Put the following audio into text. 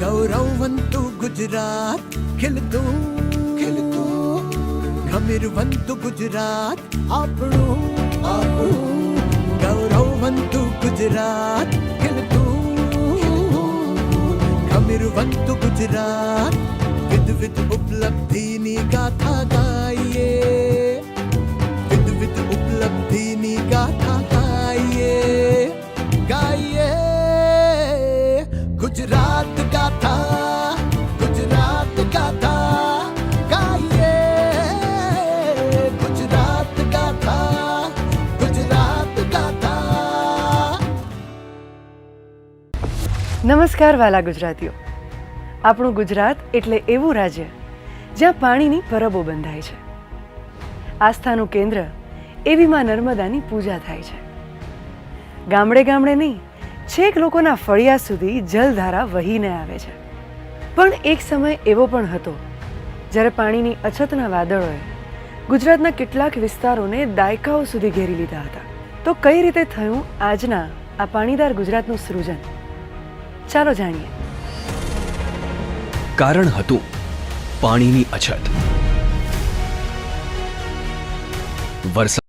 ಗೌರವಂತು ಗುಜರಾತ್ ಖಿಲ್ದು ಖಿಲ್ದು ಖಮಿರುವಂತು ಗುಜರಾತ್ ಆಪಣು ಆಪಣು ಗೌರವಂತು ಗುಜರಾತ್ ગમીરવંતું ગુજરાત વિધ વિધ ઉપલબ્ધિની ગાથા ગાઈએ નમસ્કાર વાલા ગુજરાતીઓ. આપણું ગુજરાત એટલે એવું રાજ્ય જ્યાં પાણીની પરબો બંધાય છે. આસ્થાનું કેન્દ્ર એવી માં નર્મદાની પૂજા થાય છે. ગામડે ગામડે નહીં, છેક લોકોના ફળિયા સુધી જલધારા વહીને આવે છે. પણ એક સમય એવો પણ હતો, જ્યારે પાણીની અછતના વાદળોએ ગુજરાતના કેટલાક વિસ્તારોને દાયકાઓ સુધી ઘેરી લીધા હતા. તો કઈ રીતે થયું આજના આ પાણીદાર ગુજરાતનું સૃજન? ચાલો જાણીએ. કારણ હતું પાણીની અછત. વરસાદ